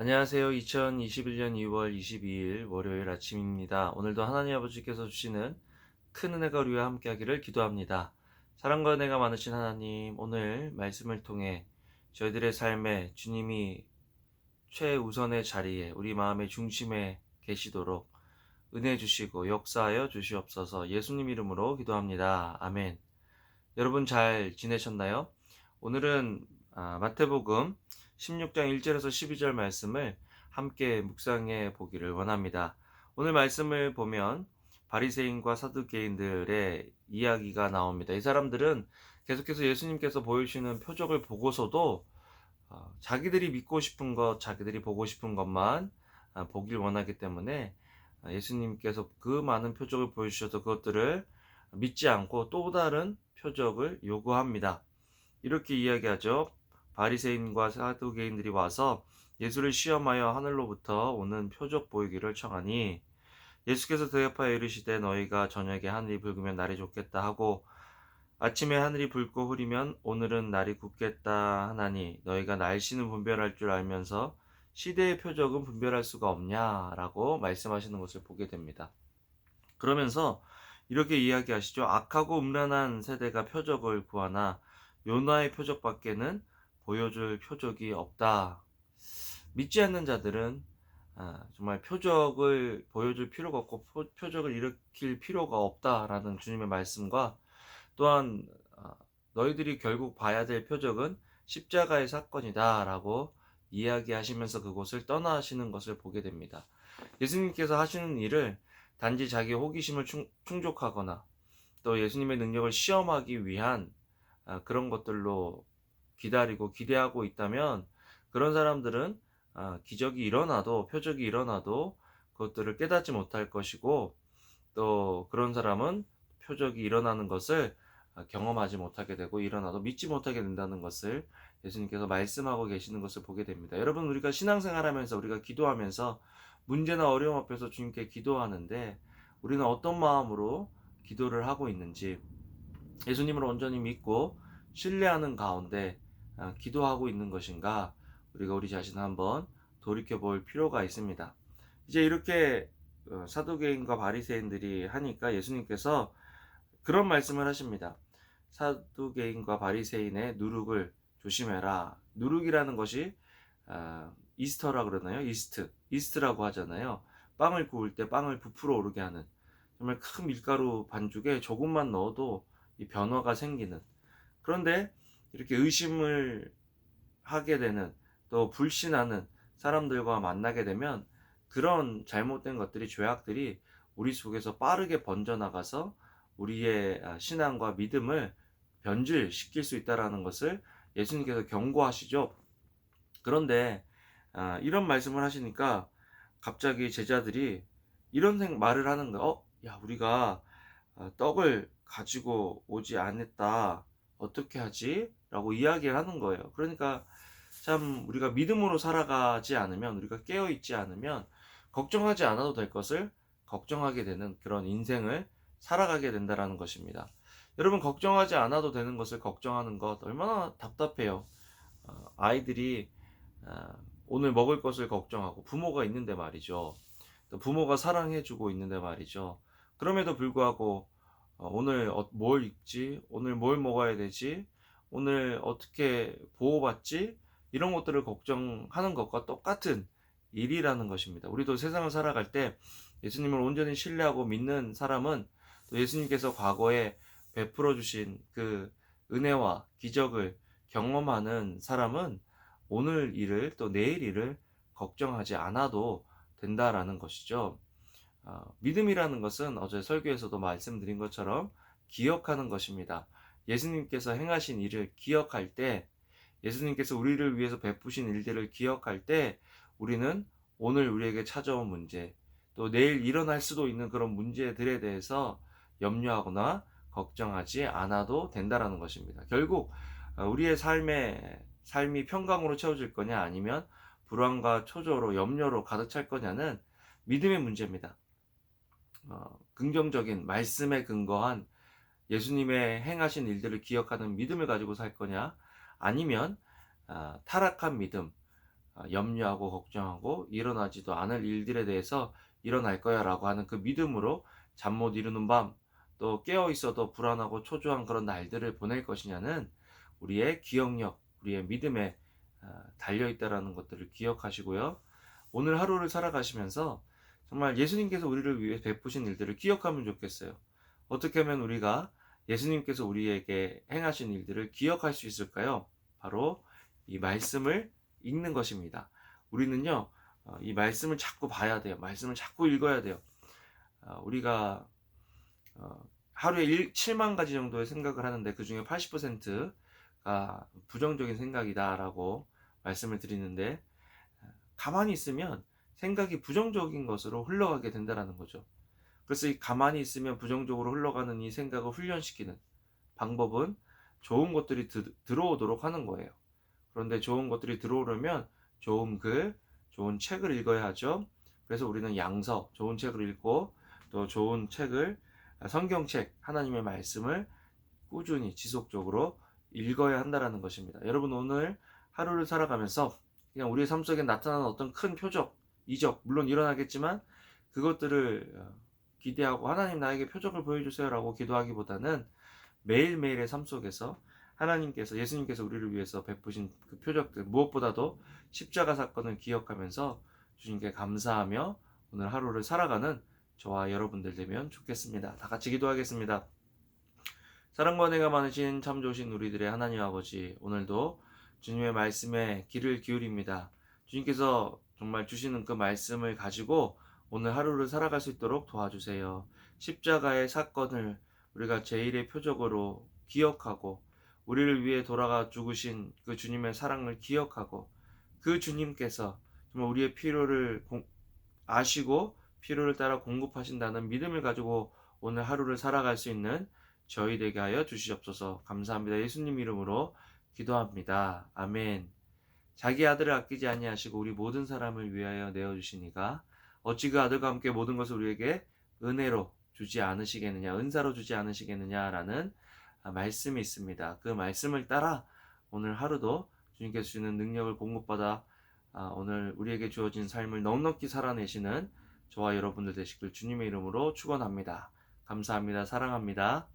안녕하세요. 2021년 2월 22일 월요일 아침입니다. 오늘도 하나님 아버지께서 주시는 큰 은혜가 우리와 함께하기를 기도합니다. 사랑과 은혜가 많으신 하나님, 오늘 말씀을 통해 저희들의 삶에 주님이 최우선의 자리에 우리 마음의 중심에 계시도록 은혜 주시고 역사하여 주시옵소서 예수님 이름으로 기도합니다. 아멘. 여러분 잘 지내셨나요? 오늘은 아, 마태복음 16장 1절에서 12절 말씀을 함께 묵상해 보기를 원합니다. 오늘 말씀을 보면 바리새인과 사두개인들의 이야기가 나옵니다. 이 사람들은 계속해서 예수님께서 보여주시는 표적을 보고서도 어, 자기들이 믿고 싶은 것, 자기들이 보고 싶은 것만 아, 보길 원하기 때문에 아, 예수님께서 그 많은 표적을 보여주셔서 그것들을 믿지 않고 또 다른 표적을 요구합니다. 이렇게 이야기하죠. 바리새인과 사두개인들이 와서 예수를 시험하여 하늘로부터 오는 표적 보이기를 청하니 예수께서 대답하여 이르시되 너희가 저녁에 하늘이 붉으면 날이 좋겠다 하고 아침에 하늘이 붉고 흐리면 오늘은 날이 굳겠다 하나니 너희가 날씨는 분별할 줄 알면서 시대의 표적은 분별할 수가 없냐라고 말씀하시는 것을 보게 됩니다. 그러면서 이렇게 이야기하시죠. 악하고 음란한 세대가 표적을 구하나 요나의 표적밖에는 보여줄 표적이 없다. 믿지 않는 자들은 아, 정말 표적을 보여줄 필요가 없고 표 적을 일으킬 필요가 없다라는 주님의 말씀과 또한 아, 너희들이 결국 봐야 될 표적은 십자가의 사건이다라고 이야기하시면서 그곳을 떠나시는 것을 보게 됩니다. 예수님께서 하시는 일을 단지 자기 호기심을 충 족하거나 또 예수님의 능력을 시험하기 위한 아, 그런 것들로 기다리고 기대하고 있다면 그런 사람들은 아, 기적이 일어나도 표적이 일어나도 그것들을 깨닫지 못할 것이고 또 그런 사람은 표적이 일어나는 것을 아, 경험하지 못하게 되고 일어나도 믿지 못하게 된다는 것을 예수님께서 말씀하고 계시는 것을 보게 됩니다. 여러분 우리가 신앙생활하면서 우리가 기도하면서 문제나 어려움 앞에서 주님께 기도하는데 우리는 어떤 마음으로 기도를 하고 있는지 예수님을 온전히 믿고 신뢰하는 가운데 아, 기도하고 있는 것인가 우리가 우리 자신을 한번 돌이켜 볼 필요가 있습니다. 이제 이렇게 어, 사도개인과 바리새인들이 하니까 예수님께서 그런 말씀을 하십니다. 사도개인과 바리새인의 누룩을 조심해라. 누룩이라는 것이 아, 이스터라 그러나요? 이스트, 이스트라고 하잖아요. 빵을 구울 때 빵을 부풀어 오르게 하는 정말 큰 밀가루 반죽에 조금만 넣어도 이 변화가 생기는 그런데 이렇게 의심을 하게 되는 또 불신하는 사람들과 만나게 되면 그런 잘못된 것들이 죄악들이 우리 속에서 빠르게 번져나가서 우리의 아, 신앙과 믿음을 변질시킬 수 있다라는 것을 예수님께서 경고하시죠. 그런데 아, 이런 말씀을 하시니까 갑자기 제자들이 이런 말을 하는 거야. 어, 야 우리가 아, 떡을 가지고 오지 않았다. 어떻게 하지? 라고 이야기를 하는 거예요. 그러니까 참 우리가 믿음으로 살아가지 않으면 우리가 깨어 있지 않으면 걱정하지 않아도 될 것을 걱정하게 되는 그런 인생을 살아가게 된다라는 것입니다. 여러분 걱정하지 않아도 되는 것을 걱정하는 것 얼마나 답답해요. 어, 아이들이 어, 오늘 먹을 것을 걱정하고 부모가 있는데 말이죠. 또 부모가 사랑해주고 있는데 말이죠. 그럼에도 불구하고 어, 오늘 어, 뭘 입지, 오늘 뭘 먹어야 되지, 오늘 어떻게 보호받지? 이런 것들을 걱정하는 것과 똑같은 일이라는 것입니다. 우리도 세상을 살아갈 때 예수님을 온전히 신뢰하고 믿는 사람은 또 예수님께서 과거에 베풀어 주신 그 은혜와 기적을 경험하는 사람은 오늘 일을 또 내일 일을 걱정하지 않아도 된다라는 것이죠. 어, 믿음이라는 것은 어제 설교에서도 말씀드린 것처럼 기억하는 것입니다. 예수님께서 행하신 일을 기억할 때, 예수님께서 우리를 위해서 베푸신 일들을 기억할 때, 우리는 오늘 우리에게 찾아온 문제, 또 내일 일어날 수도 있는 그런 문제들에 대해서 염려하거나 걱정하지 않아도 된다라는 것입니다. 결국 어, 우리의 삶의 삶이 평강으로 채워질 거냐 아니면 불안과 초조로 염려로 가득 찰 거냐는 믿음의 문제입니다. 어, 긍정적인 말씀에 근거한 예수님의 행하신 일들을 기억하는 믿음을 가지고 살 거냐, 아니면 어, 타락한 믿음, 어, 염려하고 걱정하고 일어나지도 않을 일들에 대해서 일어날 거야라고 하는 그 믿음으로 잠 못 이루는 밤 또 깨어 있어도 불안하고 초조한 그런 날들을 보낼 것이냐는 우리의 기억력, 우리의 믿음에 어, 달려 있다라는 것들을 기억하시고요. 오늘 하루를 살아가시면서 정말 예수님께서 우리를 위해 베푸신 일들을 기억하면 좋겠어요. 어떻게 하면 우리가 예수님께서 우리에게 행하신 일들을 기억할 수 있을까요? 바로 이 말씀을 읽는 것입니다. 우리는요, 어, 이 말씀을 자꾸 봐야 돼요. 말씀을 자꾸 읽어야 돼요. 어, 우리가 어, 하루에 1, 7만 가지 정도의 생각을 하는데 그 중에 80%가 부정적인 생각이다라고 말씀을 드리는데 가만히 있으면 생각이 부정적인 것으로 흘러가게 된다라는 거죠. 그래서 이 가만히 있으면 부정적으로 흘러가는 이 생각을 훈련시키는 방법은 좋은 것들이 드, 들어오도록 하는 거예요. 그런데 좋은 것들이 들어오려면 좋은 글, 좋은 책을 읽어야 하죠. 그래서 우리는 양서, 좋은 책을 읽고 또 좋은 책을 성경책, 하나님의 말씀을 꾸준히 지속적으로 읽어야 한다라는 것입니다. 여러분 오늘 하루를 살아가면서 그냥 우리의 삶 속에 나타나는 어떤 큰 표적, 이적 물론 일어나겠지만 그것들을 어, 기대하고 하나님 나에게 표적을 보여주세요라고 기도하기보다는 매일매일의 삶 속에서 하나님께서 예수님께서 우리를 위해서 베푸신 그 표적들 무엇보다도 십자가 사건을 기억하면서 주님께 감사하며 오늘 하루를 살아가는 저와 여러분들 되면 좋겠습니다. 다 같이 기도하겠습니다. 사랑과 은혜가 많으신 참 좋으신 우리들의 하나님 아버지 오늘도 주님의 말씀에 귀를 기울입니다. 주님께서 정말 주시는 그 말씀을 가지고 오늘 하루를 살아갈 수 있도록 도와주세요. 십자가의 사건을 우리가 제일의 표적으로 기억하고 우리를 위해 돌아가 죽으신 그 주님의 사랑을 기억하고 그 주님께서 정말 우리의 필요를 아시고 필요를 따라 공급하신다는 믿음을 가지고 오늘 하루를 살아갈 수 있는 저희 되게 하여 주시옵소서 감사합니다. 예수님 이름으로 기도합니다. 아멘. 자기 아들을 아끼지 아니하시고 우리 모든 사람을 위하여 내어 주시니가 어찌 그 아들과 함께 모든 것을 우리에게 은혜로 주지 않으시겠느냐, 은사로 주지 않으시겠느냐라는 말씀이 있습니다. 그 말씀을 따라 오늘 하루도 주님께서 주시는 능력을 공급받아 아, 오늘 우리에게 주어진 삶을 넉넉히 살아내시는 저와 여러분들 되시길 주님의 이름으로 축원합니다. 감사합니다. 사랑합니다.